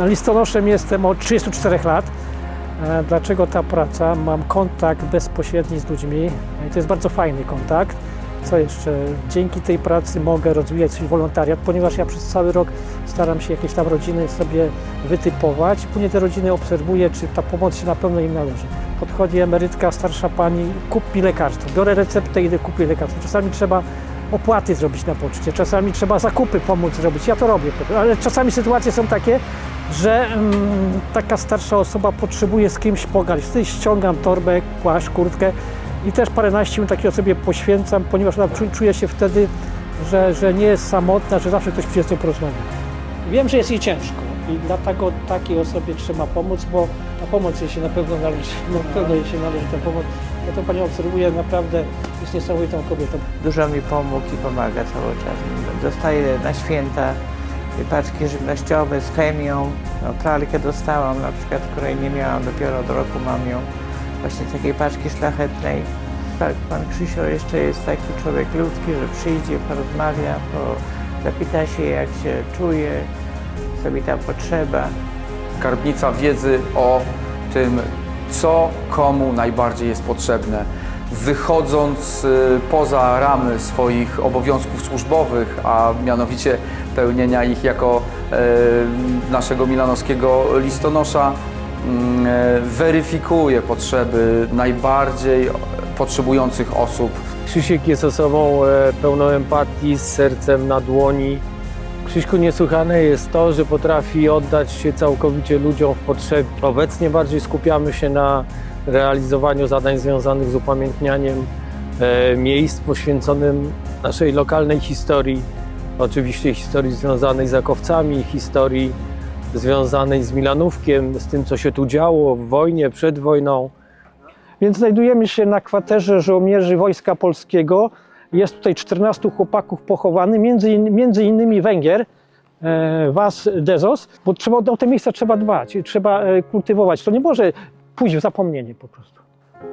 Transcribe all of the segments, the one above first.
Listonoszem jestem od 34 lat. E, Dlaczego ta praca? Mam kontakt bezpośredni z ludźmi i to jest bardzo fajny kontakt. Co jeszcze? Dzięki tej pracy mogę rozwijać swój wolontariat, ponieważ ja przez cały rok staram się jakieś tam rodziny sobie wytypować. Później te rodziny obserwuję, czy ta pomoc się na pewno im należy. Podchodzi emerytka, starsza pani, kup mi lekarstwo. Biorę receptę i idę kupię lekarstwo. Czasami trzeba opłaty zrobić na poczcie, czasami trzeba zakupy pomóc zrobić. Ja to robię, ale czasami sytuacje są takie, że mm, taka starsza osoba potrzebuje z kimś pogadać. Wtedy ściągam torbę, płaszcz, kurtkę i też paręnaście minut takiej osobie poświęcam, ponieważ ona czu- czuje się wtedy, że, że nie jest samotna, że zawsze ktoś przyjdzie z nią porozmawiać. Wiem, że jest jej ciężko i dlatego takiej osobie trzeba pomóc, bo ta pomoc jej się na pewno należy, na pewno jej się należy ta pomoc. Ja tę panią obserwuję, naprawdę jest niesamowitą kobietą. Dużo mi pomógł i pomaga cały czas. Dostaję na święta paczki żywnościowe z chemią. No, pralkę dostałam na przykład, której nie miałam, dopiero od roku mam ją. Właśnie takiej paczki szlachetnej. Tak, pan Krzysio jeszcze jest taki człowiek ludzki, że przyjdzie, porozmawia, po, zapyta się jak się czuje, co mi tam potrzeba. skarbnica wiedzy o tym, co komu najbardziej jest potrzebne. Wychodząc y, poza ramy swoich obowiązków służbowych, a mianowicie pełnienia ich jako e, naszego milanowskiego listonosza, mm, e, weryfikuje potrzeby najbardziej potrzebujących osób Krzysiek jest osobą e, pełną empatii, z sercem na dłoni. Krzyśku niesłychane jest to, że potrafi oddać się całkowicie ludziom w potrzebie. Obecnie bardziej skupiamy się na realizowaniu zadań związanych z upamiętnianiem e, miejsc poświęconym naszej lokalnej historii. Oczywiście historii związanej z Jakowcami, historii związanej z Milanówkiem, z tym, co się tu działo w wojnie, przed wojną. Więc znajdujemy się na kwaterze żołnierzy Wojska Polskiego. Jest tutaj 14 chłopaków pochowanych, między, in, między innymi Węgier, e, Was Dezos, bo trzeba, o te miejsca trzeba dbać, trzeba e, kultywować. To nie może pójść w zapomnienie po prostu.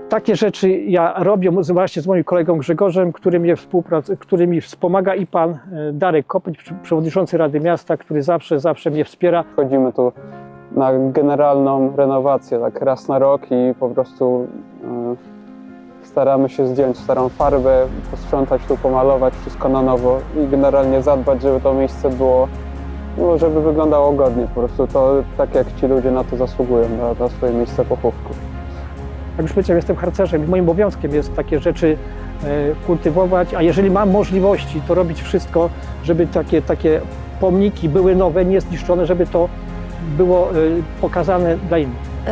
Takie rzeczy ja robię właśnie z moim kolegą Grzegorzem, który, mnie współprac- który mi wspomaga i pan e, Darek przy- przewodniczący Rady Miasta, który zawsze, zawsze mnie wspiera. Chodzimy tu na generalną renowację, tak raz na rok i po prostu e, staramy się zdjąć starą farbę, posprzątać tu, pomalować wszystko na nowo i generalnie zadbać, żeby to miejsce było, no, żeby wyglądało godnie. Po prostu to tak jak ci ludzie na to zasługują, na, na swoje miejsce pochówku. Jak już powiedziałem, jestem harcerzem i moim obowiązkiem jest takie rzeczy e, kultywować, a jeżeli mam możliwości, to robić wszystko, żeby takie, takie pomniki były nowe, niezniszczone, żeby to było e, pokazane dla innych. Y,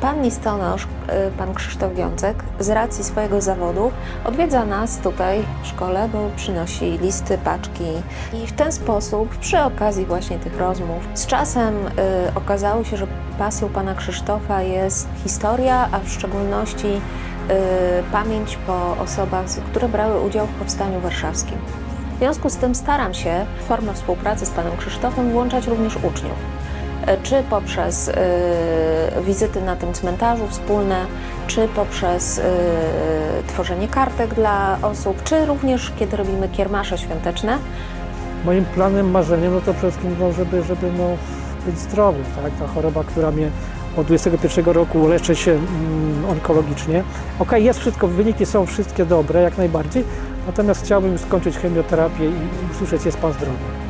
Pan listonosz, y, pan Krzysztof Wiącek, z racji swojego zawodu odwiedza nas tutaj w szkole, bo przynosi listy, paczki i w ten sposób, przy okazji właśnie tych rozmów, z czasem y, okazało się, że pasją pana Krzysztofa jest historia, a w szczególności pamięć po osobach, które brały udział w Powstaniu Warszawskim. W związku z tym staram się w formę współpracy z panem Krzysztofem włączać również uczniów czy poprzez y, wizyty na tym cmentarzu wspólne, czy poprzez y, tworzenie kartek dla osób, czy również kiedy robimy kiermasze świąteczne. Moim planem, marzeniem, no to przede wszystkim, no, żeby, żeby no, być zdrowym, tak? Ta choroba, która mnie od 21 roku leczy się mm, onkologicznie. Okej, jest wszystko, wyniki są wszystkie dobre, jak najbardziej, natomiast chciałbym skończyć chemioterapię i usłyszeć, jest Pan zdrowy.